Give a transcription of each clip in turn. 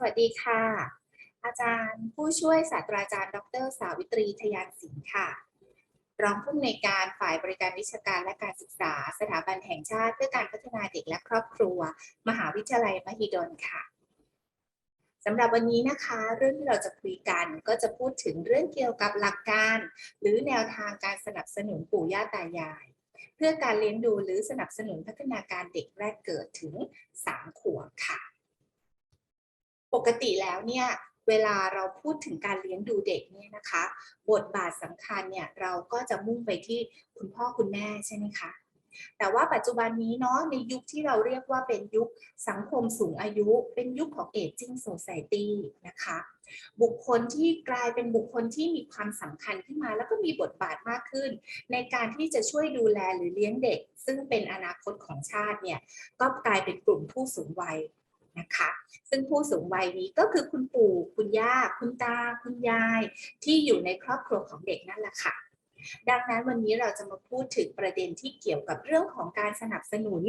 สวัสดีค่ะ อาจารย์ผู้ช่วยศาสตราจารย์ ดร สาวิตรีทยานสิงห์ค่ะ รองผู้อำนวยการฝ่ายบริการวิชาการและการศึกษา สถาบันแห่งชาติ เพื่อการพัฒนาเด็กและครอบครัว มหาวิทยาลัยมหิดลค่ะสำหรับวันนี้นะคะ เรื่องที่เราจะคุยกันก็จะพูดถึงเรื่องเกี่ยวกับหลักการ หรือแนวทางการสนับสนุนปู่ย่าตายาย เพื่อการเลี้ยงดูหรือสนับสนุนพัฒนาการเด็กแรกเกิดถึง 3 ขวบค่ะ ปกติแล้วเนี่ยเวลาเราพูดถึงการเลี้ยงดูเด็กเนี่ยนะคะ บทบาทสำคัญเนี่ยเราก็จะมุ่งไปที่คุณพ่อคุณแม่ใช่ไหมคะแต่ว่าปัจจุบันนี้เนาะในยุคที่เราเรียกว่าเป็นยุคสังคมสูงอายุ เป็นยุคของ aging society นะคะ บุคคลที่กลายเป็นบุคคลที่มีความสำคัญขึ้นมา แล้วก็มีบทบาทมากขึ้น ในการที่จะช่วยดูแลหรือเลี้ยงเด็ก ซึ่งเป็นอนาคตของชาติเนี่ยก็กลายเป็นกลุ่มผู้สูงวัย นะคะ ซึ่งผู้สูงวัยนี้ก็คือคุณปู่ คุณย่า คุณตา คุณยาย ที่อยู่ในครอบครัวของเด็กนั่นแหละค่ะ ดังนั้นวันนี้เราจะมาพูดถึงประเด็นที่เกี่ยวกับเรื่องของการสนับสนุน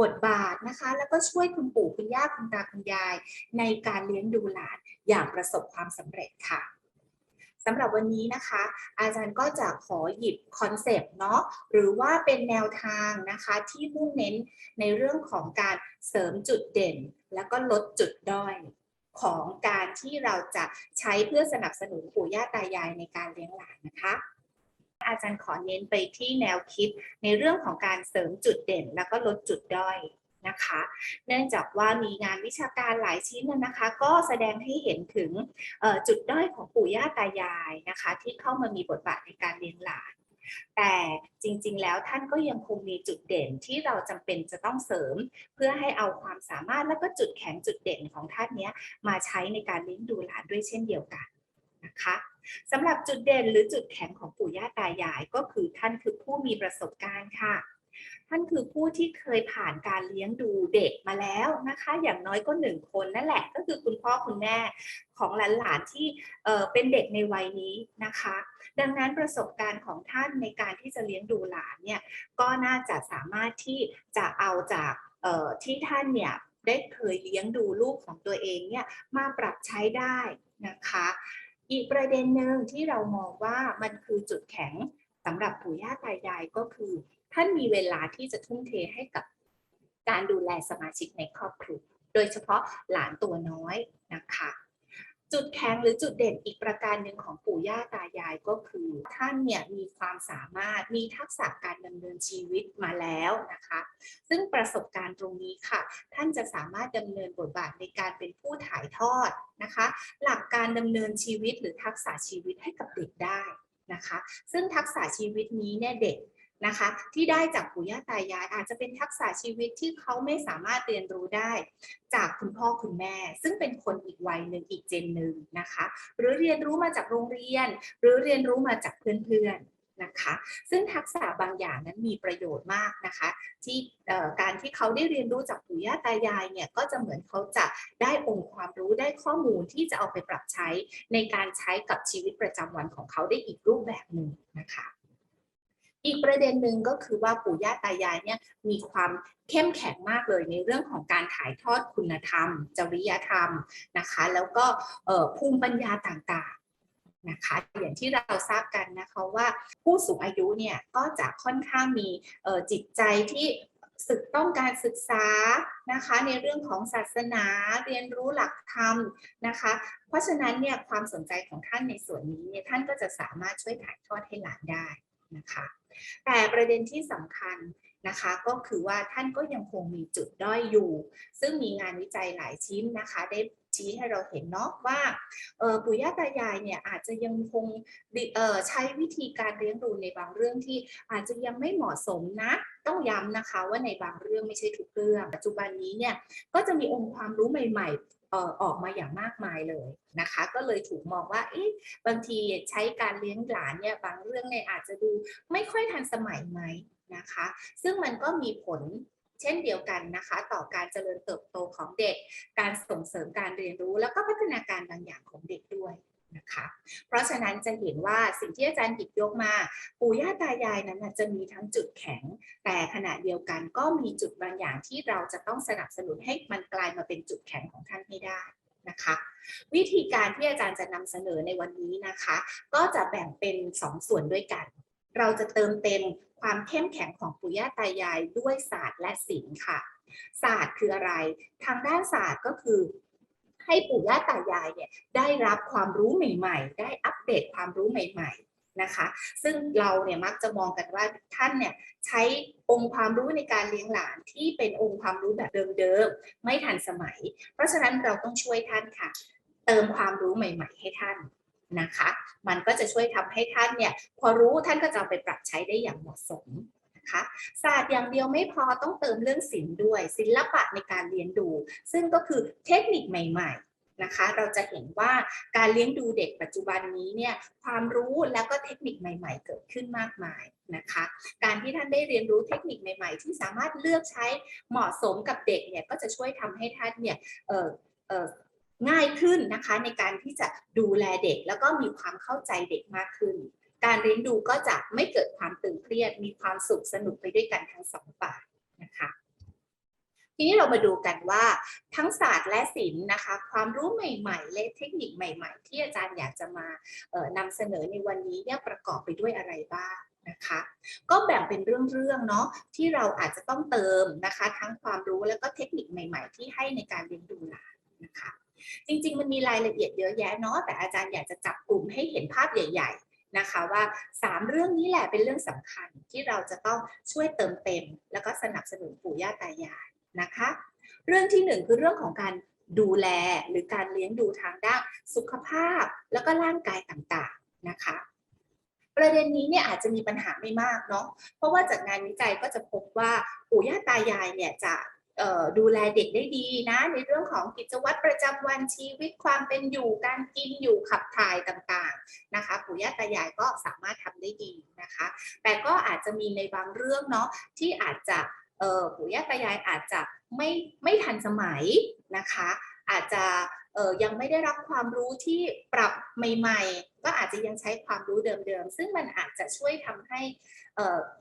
บทบาทนะคะ แล้วก็ช่วยคุณปู่คุณย่าคุณตาคุณยาย ในการเลี้ยงดูหลานอย่างประสบความสำเร็จค่ะสำหรับวันนี้นะคะ อาจารย์ก็จะขอหยิบคอนเซปต์เนาะหรือว่าเป็นแนวทางนะคะที่มุ่งเน้นในเรื่องของการเสริมจุดเด่น แล้วก็ลดจุดด้อยของการที่เราจะใช้เพื่อสนับสนุนปู่ย่าตายายในการเลี้ยงหลานนะคะอาจารย์ขอเน้นไปที่แนวคิดในเรื่องของการเสริมจุดเด่น แล้วก็ลดจุดด้อยนะคะ เนื่องจากว่ามีงานวิชาการหลายชิ้นนะคะ ก็แสดงให้เห็นถึงจุดด้อยของปู่ย่าตายายนะคะ ที่เข้ามามีบทบาทในการเลี้ยงหลาน แต่จริงๆ แล้วท่านก็ยังคงมีจุดเด่นที่เราจำเป็นจะต้องเสริม เพื่อให้เอาความสามารถและก็จุดแข็งจุดเด่นของท่านนี้มาใช้ในการเลี้ยงดูหลานด้วยเช่นเดียวกันนะคะสำหรับจุดเด่นหรือจุดแข็งของปู่ย่าตายายก็คือท่านคือผู้มีประสบการณ์ค่ะ ท่านคือผู้ที่เคยผ่านการเลี้ยงดูเด็กมาแล้วนะคะ อย่างน้อยก็หนึ่งคนนั่นแหละ ก็คือคุณพ่อคุณแม่ของหลานๆที่เป็นเด็กในวัยนี้นะคะ ดังนั้นประสบการณ์ของท่านในการที่จะเลี้ยงดูหลานเนี่ยก็น่าจะสามารถที่จะเอาจากที่ท่านเนี่ยได้เคยเลี้ยงดูลูกของตัวเองเนี่ยมาปรับใช้ได้นะคะ อีกประเด็นหนึ่งที่เรามองว่ามันคือจุดแข็งสำหรับปู่ย่าตายายก็คือ ท่านมีเวลาที่จะทุ่มเทให้กับการดูแลสมาชิกในครอบครัว โดยเฉพาะหลานตัวน้อยนะคะ จุดแข็งหรือจุดเด่นอีกประการหนึ่งของปู่ย่าตายายก็คือ ท่านเนี่ยมีความสามารถมีทักษะการดำเนินชีวิตมาแล้วนะคะ ซึ่งประสบการณ์ตรงนี้ค่ะ ท่านจะสามารถดำเนินบทบาทในการเป็นผู้ถ่ายทอดนะคะ หลักการดำเนินชีวิตหรือทักษะชีวิตให้กับเด็กได้นะคะ ซึ่งทักษะชีวิตนี้เนี่ยเด็ก นะคะ ที่ได้จากปู่ย่าตายายอาจจะเป็นทักษะชีวิตที่เขาไม่สามารถเรียนรู้ได้ จากคุณพ่อคุณแม่ ซึ่งเป็นคนอีกวัยหนึ่งอีกเจนหนึ่งนะคะ หรือเรียนรู้มาจากโรงเรียน หรือเรียนรู้มาจากเพื่อนๆนะคะ ซึ่งทักษะบางอย่างนั้นมีประโยชน์มากนะคะ ที่การที่เขาได้เรียนรู้จากปู่ย่าตายายเนี่ยก็จะเหมือนเขาจะได้องค์ความรู้ได้ข้อมูลที่จะเอาไปปรับใช้ในการใช้กับชีวิตประจำวันของเขาได้อีกรูปแบบหนึ่งนะคะ อีกประเด็นหนึ่งก็คือว่าปู่ย่าตายายเนี่ยมีความเข้มแข็งมากเลยในเรื่องของการถ่ายทอดคุณธรรม จริยธรรมนะคะ แล้วก็ภูมิปัญญาต่างๆนะคะ อย่างที่เราทราบกันนะคะว่าผู้สูงอายุเนี่ยก็จะค่อนข้างมีจิตใจที่ศึกต้องการศึกษานะคะในเรื่องของศาสนาเรียนรู้หลักธรรมนะคะ เพราะฉะนั้นเนี่ยความสนใจของท่านในส่วนนี้เนี่ยท่านก็จะสามารถช่วยถ่ายทอดให้หลานได้ นะคะ แต่ประเด็นที่สำคัญนะคะก็คือว่าท่านก็ยังคงมีจุดด้อยอยู่ ซึ่งมีงานวิจัยหลายชิ้นนะคะ ได้ ชี้ให้เราเห็นเนาะว่าปู่ย่าตายายเนี่ยอาจจะยังคงใช้วิธีการเลี้ยงดูในบางเรื่องที่อาจจะยังไม่เหมาะสมนะต้องย้ำนะคะว่าในบางเรื่องไม่ใช่ทุกเรื่อง ปัจจุบันนี้เนี่ยก็จะมีองค์ความรู้ใหม่ๆออออกมาอย่างมากมายเลยนะคะ ก็เลยถูกมองว่าเอ๊ะบางทีใช้การเลี้ยงหลานเนี่ยบางเรื่องเนี่ยอาจจะดูไม่ค่อยทันสมัยไหมนะคะ ซึ่งมันก็มีผล เช่นเดียวกันนะคะ ต่อการเจริญเติบโตของเด็ก การส่งเสริมการเรียนรู้ แล้วก็พัฒนาการบางอย่างของเด็กด้วยนะคะ เพราะฉะนั้นจะเห็นว่าสิ่งที่อาจารย์หยิบยกมา ปู่ย่าตายายนั้นจะมีทั้งจุดแข็ง แต่ขณะเดียวกันก็มีจุดบางอย่างที่เราจะต้องสนับสนุนให้มันกลายมาเป็นจุดแข็งของท่านให้ได้นะคะ วิธีการที่อาจารย์จะนำเสนอในวันนี้นะคะ ก็จะแบ่งเป็น 2ส่วนด้วยกัน เราจะเติมเต็มความเข้มแข็งของปู่ย่าตายายด้วยศาสตร์และศิลป์ค่ะ ศาสตร์คืออะไร ทางด้านศาสตร์ก็คือให้ปู่ย่าตายายเนี่ยได้รับความรู้ใหม่ ๆ ได้อัปเดตความรู้ใหม่ ๆนะคะ ซึ่งเราเนี่ยมักจะมองกันว่าท่านเนี่ยใช้องค์ความรู้ในการเลี้ยงหลานที่เป็นองค์ความรู้แบบเดิมๆไม่ทันสมัย เพราะฉะนั้นเราต้องช่วยท่านค่ะ เติมความรู้ใหม่ ๆ ให้ท่าน นะคะ มันก็จะช่วยทำให้ท่านเนี่ยพอรู้ท่านก็จะไปปรับใช้ได้อย่างเหมาะสมนะคะศาสตร์อย่างเดียวไม่พอต้องเติมเรื่องศิลป์ด้วย ศิลปะในการเลี้ยงดู ซึ่งก็คือเทคนิคใหม่ๆนะคะ เราจะเห็นว่าการเลี้ยงดูเด็กปัจจุบันนี้เนี่ยความรู้แล้วก็เทคนิคใหม่ ๆ เกิดขึ้นมากมายนะคะ การที่ท่านได้เรียนรู้เทคนิคใหม่ ๆ ที่สามารถเลือกใช้เหมาะสมกับเด็กเนี่ยก็จะช่วยทำให้ท่านเนี่ยเออเออ ง่ายขึ้นนะคะ ในการที่จะดูแลเด็ก แล้วก็มีความเข้าใจเด็กมากขึ้น การเลี้ยงดูก็จะไม่เกิดความตึงเครียด มีความสุขสนุกไปด้วยกันทั้งสองฝ่ายนะคะทีนี้เรามาดูกันว่าทั้งศาสตร์และศิลป์นะคะ ความรู้ใหม่ๆ และเทคนิคใหม่ ๆ ที่อาจารย์อยากจะมาออนำเสนอในวันนี้เนี่ยประกอบไปด้วยอะไรบ้างนะคะ ก็แบ่งเป็นเรื่องๆเนาะที่เราอาจจะต้องเติมนะคะ ทั้งความรู้แล้วก็เทคนิคใหม่ ๆ ที่ให้ในการเลี้ยงดูหลาน จริง ๆ มันมีรายละเอียดเยอะแยะเนาะแต่อาจารย์อยากจะจับกลุ่มให้เห็นภาพใหญ่ ๆนะคะว่า 3 เรื่องนี้แหละเป็นเรื่องสำคัญที่เราจะต้องช่วยเติมเต็ม แล้วก็สนับสนุนปู่ย่าตายายนะคะ เรื่องที่หนึ่งคือเรื่องของการดูแลหรือการเลี้ยงดูทางด้านสุขภาพแล้วก็ร่างกายต่างๆนะคะ ประเด็นนี้เนี่ยอาจจะมีปัญหาไม่มากเนาะเพราะว่าจากงานวิจัยก็จะพบว่าปู่ย่าตายายเนี่ยจะ ดูแลเด็กได้ดีนะ ในเรื่องของกิจวัตรประจำวันชีวิตความเป็นอยู่การกินอยู่ขับถ่ายต่างๆนะคะปู่ย่าตายายก็สามารถทำได้ดีนะคะ แต่ก็อาจจะมีในบางเรื่องเนาะที่อาจจะปู่ย่าตายายอาจจะไม่ไม่ทันสมัยนะคะ อาจจะ อยังไม่ได้รับความรู้ที่ปรับใหม่ ๆ ก็อาจจะยังใช้ความรู้เดิมๆ ซึ่งมันอาจจะช่วยทำให้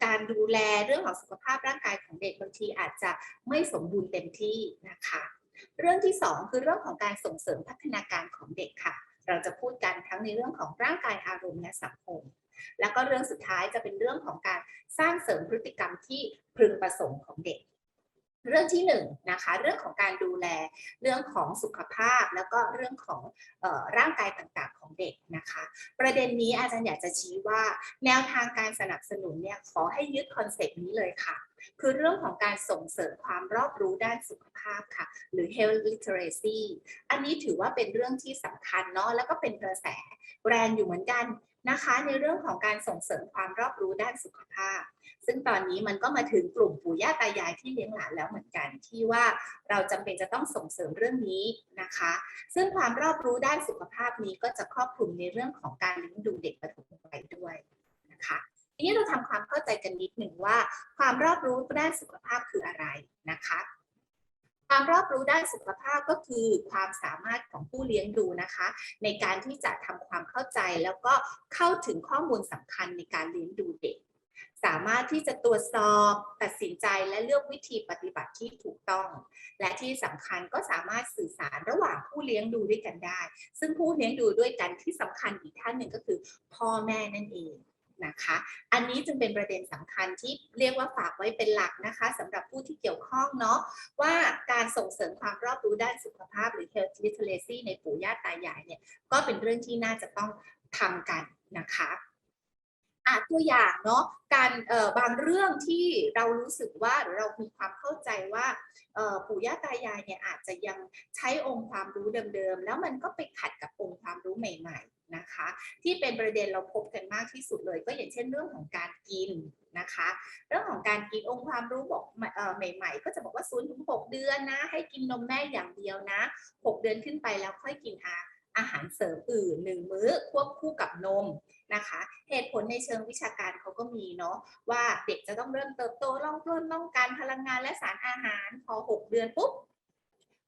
การดูแลเรื่องของสุขภาพร่างกายของเด็กบางทีอาจจะไม่สมบูรณ์เต็มที่นะคะ เรื่องที่สองคือเรื่องของการส่งเสริมพัฒนาการของเด็กค่ะ เราจะพูดกันทั้งในเรื่องของร่างกายอารมณ์และสังคมแล้วก็เรื่องสุดท้ายจะเป็นเรื่องของการสร้างเสริมพฤติกรรมที่พึงประสงค์ของเด็ก เรื่องที่หนึ่งนะคะเรื่องของการดูแลเรื่องของสุขภาพ แล้วก็เรื่องของออร่างกายต่างๆของเด็กนะคะ ประเด็นนี้อาจารย์อยากจะชี้ว่า แนวทางการสนับสนุนเนี่ยขอให้ยึดคอนเซปต์นี้เลยค่ะ คือเรื่องของการส่งเสริมความรอบรู้ด้านสุขภาพค่ะ หรือ health literacy อันนี้ถือว่าเป็นเรื่องที่สำคัญเนาะแล้วก็เป็นกระแสแรงอยู่เหมือนกัน นะคะ ในเรื่องของการส่งเสริมความรอบรู้ด้านสุขภาพ ซึ่งตอนนี้มันก็มาถึงกลุ่มปู่ย่าตายายที่เลี้ยงหลานแล้วเหมือนกันที่ว่าเราจำเป็นจะต้องส่งเสริมเรื่องนี้นะคะ ซึ่งความรอบรู้ด้านสุขภาพนี้ก็จะครอบคลุมในเรื่องของการเลี้ยงดูเด็กปฐมวัยด้วยนะคะทีนี้เราทำความเข้าใจกันนิดหนึ่งว่า ความรอบรู้ด้านสุขภาพคืออะไรนะคะ ความรอบรู้ด้านสุขภาพก็คือความสามารถของผู้เลี้ยงดูนะคะ ในการที่จะทำความเข้าใจแล้วก็เข้าถึงข้อมูลสำคัญในการเลี้ยงดูเด็ก สามารถที่จะตรวจสอบตัดสินใจและเลือกวิธีปฏิบัติที่ถูกต้อง และที่สำคัญก็สามารถสื่อสารระหว่างผู้เลี้ยงดูด้วยกันได้ ซึ่งผู้เลี้ยงดูด้วยกันที่สำคัญอีกท่านหนึ่งก็คือ พ่อแม่นั่นเอง นะคะ อันนี้จึงเป็นประเด็นสำคัญที่เรียกว่าฝากไว้เป็นหลักนะคะสำหรับผู้ที่เกี่ยวข้องเนาะว่าการส่งเสริมความรอบรู้ด้านสุขภาพหรือ health literacy ในปู่ย่าตายายเนี่ยก็เป็นเรื่องที่น่าจะต้องทำกันนะคะอะตัวอย่างเนาะการบางเรื่องที่เรารู้สึกว่าหรือเรามีความเข้าใจว่าปู่ย่าตายายเนี่ยอาจจะยังใช้องค์ความรู้เดิมๆ แล้วมันก็ไปขัดกับองค์ความรู้ใหม่ ๆ นะคะ ที่เป็นประเด็นเราพบกันมากที่สุดเลย ก็อย่างเช่นเรื่องของการกินนะคะ เรื่องของการกินองค์ความรู้บอกใหม่ ๆ ก็จะบอกว่า0ูนถึงหเดือนนะ ให้กินนมแม่อย่างเดียวนะ 6 เดือนขึ้นไปแล้วค่อยกินอาอาหารเสริมอื่นหนึ่งมื้อควบคู่กับนมนะคะ เหตุผลในเชิงวิชาการเขาก็มีเนาะว่าเด็กจะต้องเริ่มเติบโตร่องร่นต้องการพลังงานและสารอาหารพอ 6 เดือนปุ๊บ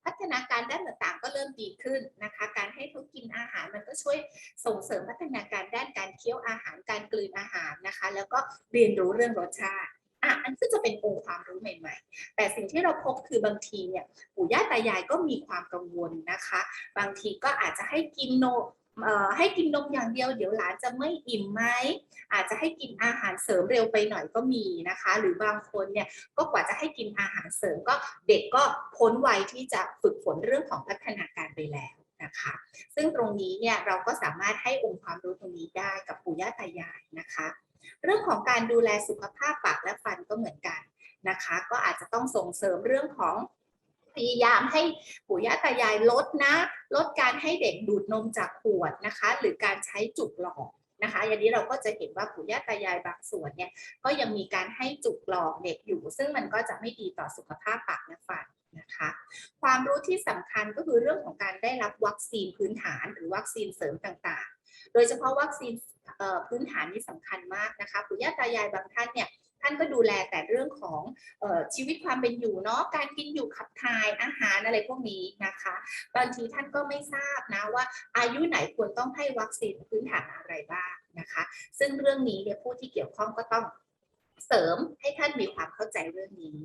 พัฒนาการด้านต่างๆ ก็เริ่มดีขึ้นนะคะ การให้เขากินอาหารมันก็ช่วยส่งเสริมพัฒนาการด้านการเคี้ยวอาหารการกลืนอาหารนะคะ แล้วก็เรียนรู้เรื่องรสชาติอะอันก็จะเป็นองค์ความรู้ใหม่ ๆ แต่สิ่งที่เราพบคือบางทีเนี่ยปู่ย่าตายายก็มีความกังวลนะคะ บางทีก็อาจจะให้กินนมเอ่อ ให้กินนมอย่างเดียวเดี๋ยวหลานจะไม่อิ่มไหมอาจจะให้กินอาหารเสริมเร็วไปหน่อยก็มีนะคะ หรือบางคนเนี่ยก็กว่าจะให้กินอาหารเสริมก็เด็กก็พ้นวัยที่จะฝึกฝนเรื่องของพัฒนาการไปแล้วนะคะซึ่งตรงนี้เนี่ยเราก็สามารถให้องค์ความรู้ตรงนี้ได้กับปู่ย่าตายายนะคะ เรื่องของการดูแลสุขภาพปากและฟันก็เหมือนกันนะคะ ก็อาจจะต้องส่งเสริมเรื่องของ ยายามให้ปู่ย่าตายายลดนะ ลดการให้เด็กดูดนมจากขวดนะคะ หรือการใช้จุกหลอกนะคะอย่างนี้เราก็จะเห็นว่าปู่ย่าตายายบางส่วนเนี่ยก็ยังมีการให้จุกหลอกเด็กอยู่ ซึ่งมันก็จะไม่ดีต่อสุขภาพปากและฟันนะคะความรู้ที่สำคัญก็คือเรื่องของการได้รับวัคซีนพื้นฐานหรือวัคซีนเสริมต่างๆ โดยเฉพาะวัคซีนพื้นฐานนี่สำคัญมากนะคะปู่ย่าตายายบางท่านเนี่ย ท่านก็ดูแลแต่เรื่องของออชีวิตความเป็นอยู่เนาะการกินอยู่ขับถ่ายอาหารอะไรพวกนี้นะคะ บางทีท่านก็ไม่ทราบนะว่า อายุไหนควรต้องให้วัคซีนพื้นฐานอะไรบ้างนะคะ ซึ่งเรื่องนี้เนี่ยผู้ที่เกี่ยวข้องก็ต้องเสริมให้ท่านมีความเข้าใจเรื่องนี้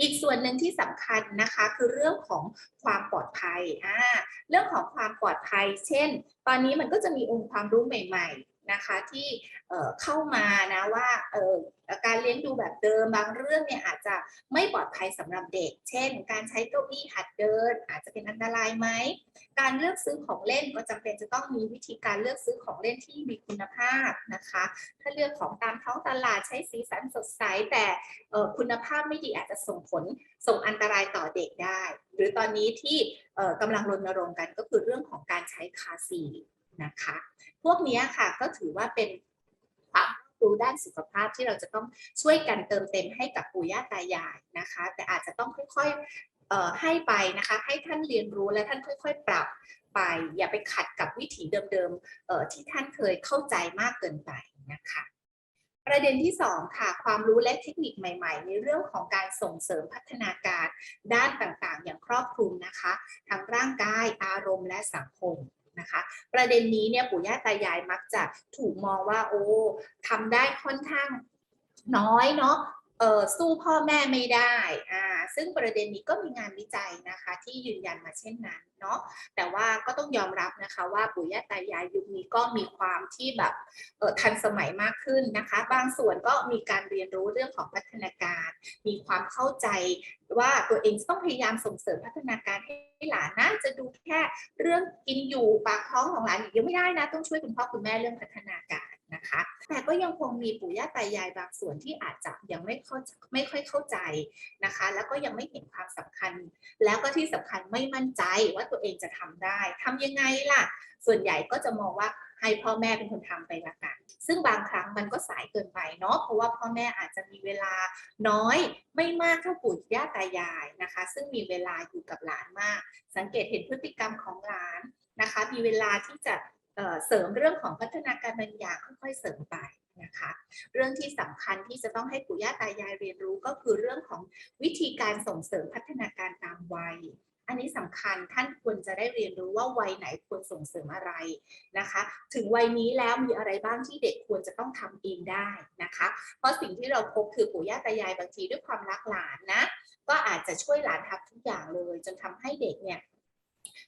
อีกส่วนหนึ่งที่สำคัญนะคะคือเรื่องของความปลอดภัยอ่าเรื่องของความปลอดภัย เช่น ตอนนี้มันก็จะมีองค์ความรู้ใหม่ ๆ นะคะที่เอ่อเข้ามานะว่าการเลี้ยงดูแบบเดิมบางเรื่องเนี่ยอาจจะไม่ปลอดภัยสำหรับเด็ก เช่น การใช้เก้าอี้หัดเดิน อาจจะเป็นอันตรายไหม การเลือกซื้อของเล่นก็จำเป็นจะต้องมีวิธีการเลือกซื้อของเล่นที่มีคุณภาพนะคะ ถ้าเลือกของตามท้องตลาดใช้สีสันสดใสแต่คุณภาพไม่ดีอาจจะส่งผลส่งอันตรายต่อเด็กได้ หรือตอนนี้ที่กำลังรณรงค์กันก็คือเรื่องของการใช้คาซี นะคะ พวกนี้ค่ะก็ถือว่าเป็นความรู้ด้านสุขภาพที่เราจะต้องช่วยกันเติมเต็มให้กับปู่ย่าตายายนะคะ แต่อาจจะต้องค่อยๆให้ไปนะคะ ให้ท่านเรียนรู้และท่านค่อย ๆ ปรับไป อย่าไปขัดกับวิถีเดิมๆที่ท่านเคยเข้าใจมากเกินไปนะคะประเด็นที่ 2 ค่ะ ความรู้และเทคนิคใหม่ๆ ในเรื่องของการส่งเสริมพัฒนาการด้านต่างๆ อย่างครอบคลุมนะคะ ทั้งร่างกายอารมณ์และสังคม นะคะ ประเด็นนี้เนี่ยปู่ย่าตายายมักจะถูกมองว่าโอ้ทำได้ค่อนข้างน้อยเนาะ เออสู้พ่อแม่ไม่ได้อ่าซึ่งประเด็นนี้ก็มีงานวิจัยนะคะที่ยืนยันมาเช่นนั้นเนาะแต่ว่าก็ต้องยอมรับนะคะว่าปู่ย่าตายายยุคนี้ก็มีความที่แบบเออทันสมัยมากขึ้นนะคะ บางส่วนก็มีการเรียนรู้เรื่องของพัฒนาการ มีความเข้าใจว่าตัวเองต้องพยายามส่งเสริมพัฒนาการให้หลานนะจะดูแค่เรื่องกินอยู่ปากท้องของหลานอย่างเดียวไม่ได้นะ ต้องช่วยคุณพ่อคุณแม่เรื่องพัฒนาการ นะคะ แต่ก็ยังคงมีปู่ย่าตายายบางส่วนที่อาจจะยังไม่เข้าไม่ค่อยเข้าใจนะคะ แล้วก็ยังไม่เห็นความสำคัญ แล้วก็ที่สำคัญไม่มั่นใจว่าตัวเองจะทำได้ทำยังไงล่ะ ส่วนใหญ่ก็จะมองว่าให้พ่อแม่เป็นคนทำไปละกัน ซึ่งบางครั้งมันก็สายเกินไปเนาะ เพราะว่าพ่อแม่อาจจะมีเวลาน้อยไม่มากเท่าปู่ย่าตายายนะคะ ซึ่งมีเวลาอยู่กับหลานมาก สังเกตเห็นพฤติกรรมของหลานนะคะ มีเวลาที่จะ เสริมเรื่องของพัฒนาการบางอย่างค่อยๆเสริมไปนะคะเรื่องที่สำคัญที่จะต้องให้ปู่ย่าตายายเรียนรู้ก็คือเรื่องของวิธีการส่งเสริมพัฒนาการตามวัย อันนี้สำคัญท่านควรจะได้เรียนรู้ว่าวัยไหนควรส่งเสริมอะไรนะคะ ถึงวัยนี้แล้วมีอะไรบ้างที่เด็กควรจะต้องทำเองได้นะคะ เพราะสิ่งที่เราพบคือปู่ย่าตายายบางทีด้วยความรักหลานนะก็อาจจะช่วยหลานทำทุกอย่างเลย จนทำให้เด็กเนี่ย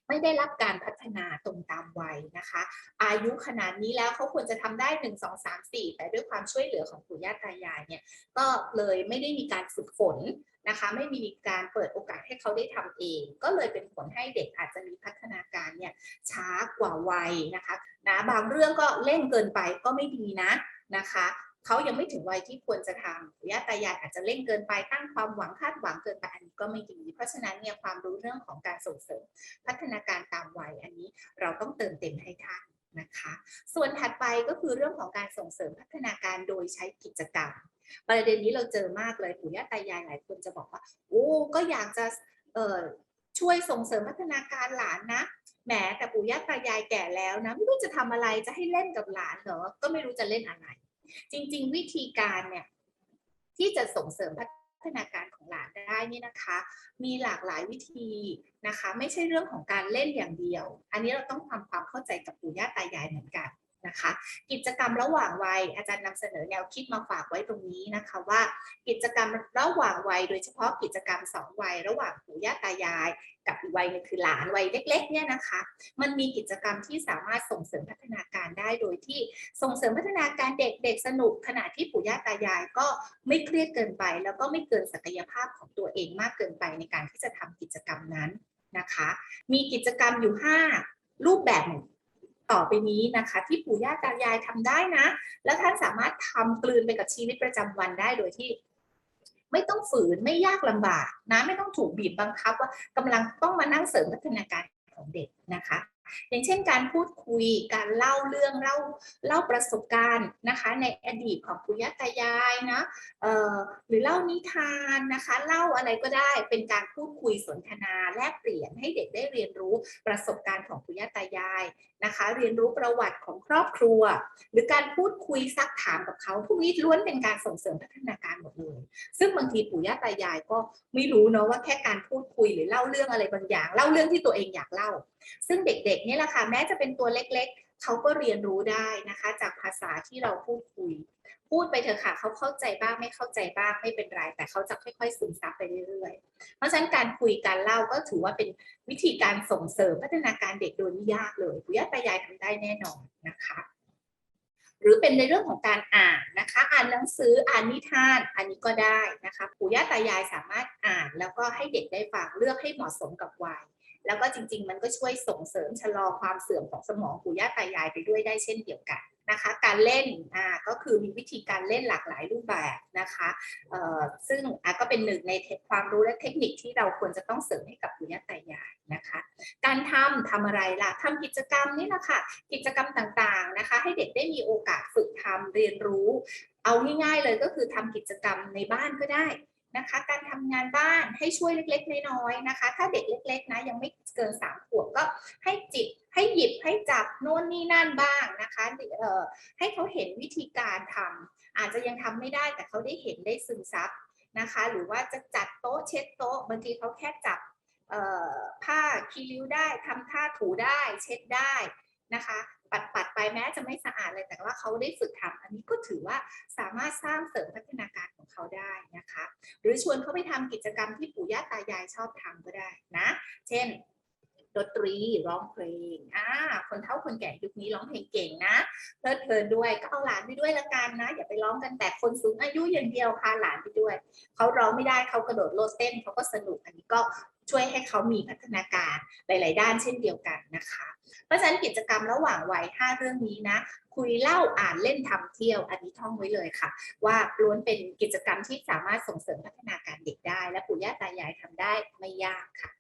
ไม่ได้รับการพัฒนาตรงตามวัยนะคะ อายุขนาดนี้แล้วเขาควรจะทำได้ 1 2 3 4 แต่ด้วยความช่วยเหลือของปู่ย่าตายายเนี่ยก็เลยไม่ได้มีการฝึกฝนนะคะไม่มีการเปิดโอกาสให้เขาได้ทำเอง ก็เลยเป็นผลให้เด็กอาจจะมีพัฒนาการเนี่ยช้ากว่าวัยนะคะนะบางเรื่องก็เร่งเกินไปก็ไม่ดีนะนะคะ เขายังไม่ถึงวัยที่ควรจะทำปู่ย่าตายายอาจจะเร่งเกินไปตั้งความหวังคาดหวังเกินไปอันนี้ก็ไม่ดี เพราะฉะนั้นเนี่ยความรู้เรื่องของการส่งเสริม พัฒนาการตามวัยอันนี้เราต้องเติมเต็มให้ท่านนะคะ ส่วนถัดไปก็คือเรื่องของการส่งเสริมพัฒนาการโดยใช้กิจกรรม ประเด็นนี้เราเจอมากเลยปู่ย่าตายายหลายคนจะบอกว่า โอ้ก็อยากจะเอ่อช่วยส่งเสริมพัฒนาการหลานนะแหมแต่ปู่ย่าตายายแก่แล้วนะไม่รู้จะทำอะไรจะให้เล่นกับหลานเหรอก็ไม่รู้จะเล่นอะไร จริง ๆ วิธีการเนี่ยที่จะส่งเสริมพัฒนาการของหลานได้นี่นะคะ มีหลากหลายวิธีนะคะ ไม่ใช่เรื่องของการเล่นอย่างเดียว อันนี้เราต้องทำความเข้าใจกับปู่ย่าตายายเหมือนกัน นะคะ กิจกรรมระหว่างวัยอาจารย์นำเสนอแนวคิดมาฝากไว้ตรงนี้นะคะว่า กิจกรรมระหว่างวัย โดยเฉพาะกิจกรรมสองวัย ระหว่างปู่ย่าตายาย กับอีกวัยนึงคือหลานวัยเล็กๆเนี่ยนะคะ มันมีกิจกรรมที่สามารถส่งเสริมพัฒนาการได้โดยที่ส่งเสริมพัฒนาการเด็กเด็กสนุกขณะที่ปู่ย่าตายายก็ไม่เครียดเกินไป แล้วก็ไม่เกินศักยภาพของตัวเองมากเกินไปในการที่จะทำกิจกรรมนั้นนะคะ มีกิจกรรมอยู่ 5 รูปแบบ ต่อไปนี้นะคะ ที่ปู่ย่าตายายทำได้นะ แล้วท่านสามารถทำกลืนไปกับชีวิตประจำวันได้โดยที่ ไม่ต้องฝืนไม่ยากลำบากนะไม่ต้องถูกบีบบังคับว่ากำลังต้องมานั่งเสริมพัฒนาการของเด็กนะคะ อย่างเช่นการพูดคุยการเล่าเรื่องเล่าเล่าประสบการณ์นะคะ ในอดีตของปู่ย่าตายายนะเอ่อหรือเล่านิทานนะคะ เล่าอะไรก็ได้เป็นการพูดคุยสนทนาแลกเปลี่ยนให้เด็กได้เรียนรู้ประสบการณ์ของปู่ย่าตายายนะคะ เรียนรู้ประวัติของครอบครัว หรือการพูดคุยซักถามกับเขาพวกนี้ล้วนเป็นการส่งเสริมพัฒนาการหมดเลยซึ่งบางทีปู่ย่าตายายก็ไม่รู้เนาะว่าแค่การพูดคุยหรือเล่าเรื่องอะไรบางอย่าง เล่าเรื่องที่ตัวเองอยากเล่าซึ่งเด็กๆนี่แหละค่ะแม้จะเป็นตัวเล็กๆ เขาก็เรียนรู้ได้นะคะ จากภาษาที่เราพูดคุย พูดไปเถอะค่ะเขาเข้าใจบ้างไม่เข้าใจบ้างไม่เป็นไร แต่เขาจะค่อยๆ ซึมซับไปเรื่อยๆ เพราะฉะนั้นการคุยการเล่าก็ถือว่าเป็นวิธีการส่งเสริมพัฒนาการเด็กโดยไม่ยากเลยปู่ย่าตายายทำได้แน่นอนนะคะหรือเป็นในเรื่องของการอ่านนะคะ อ่านหนังสืออ่านนิทาน อันนี้ก็ได้นะคะปู่ย่าตายายสามารถอ่านแล้วก็ให้เด็กได้ฟังเลือกให้เหมาะสมกับวัย แล้วก็จริง ๆ มันก็ช่วยส่งเสริมชะลอความเสื่อมของสมองปู่ย่าตายายไปด้วยได้เช่นเดียวกันนะคะ การเล่นอ่าก็คือมีวิธีการเล่นหลากหลายรูปแบบนะคะเอ่อซึ่งอะก็เป็นหนึ่งในเทคความรู้และเทคนิคที่เราควรจะต้องเสริมให้กับปู่ย่าตายายนะคะ การทำทำอะไรล่ะทำกิจกรรมนี่แหละค่ะกิจกรรมต่างๆนะคะ ให้เด็กได้มีโอกาสฝึกทำเรียนรู้ เอาง่ายๆเลยก็คือทำกิจกรรมในบ้านก็ได้ นะคะ การทำงานบ้านให้ช่วยเล็กๆ น้อยๆนะคะ ถ้าเด็กเล็ก ๆ นะยังไม่เกินสามขวบก็ให้จิบให้หยิบให้จับโน่นนี่นั่นบ้างนะคะเอ่อให้เขาเห็นวิธีการทำอาจจะยังทำไม่ได้แต่เขาได้เห็นได้ซึมซับนะคะ หรือว่าจะจัดโต๊ะเช็ดโต๊ะบางทีเขาแค่จับผ้าคีริ้วได้ทำท่าถูได้เช็ดได้นะคะ ปัดปัดๆไปแม้จะไม่สะอาดเลยแต่ว่าเขาได้ฝึกทำอันนี้ก็ถือว่าสามารถสร้างเสริมพัฒนาการของเขาได้นะคะ หรือชวนเขาไปทำกิจกรรมที่ปู่ย่าตายายชอบทำก็ได้นะ เช่นดนตรีร้องเพลงอ่าคนเฒ่าคนแก่ยุคนี้ร้องเพลงเก่งนะเพลิดเพลินด้วยก็เอาหลานไปด้วยละกันนะ อย่าไปร้องกันแต่คนสูงอายุอย่างเดียวพาหลานไปด้วย เขาร้องไม่ได้เขากระโดดโลดเต้นเขาก็สนุกอันนี้ก็ ช่วยให้เขามีพัฒนาการหลาย ๆ ด้านเช่นเดียวกันนะคะ เพราะฉะนั้นกิจกรรมระหว่างวัย5เรื่องนี้นะคุยเล่าอ่านเล่นทำเที่ยวอันนี้ท่องไว้เลยค่ะ ว่าล้วนเป็นกิจกรรมที่สามารถส่งเสริมพัฒนาการเด็กได้ และปู่ย่าตายายทำได้ไม่ยากค่ะ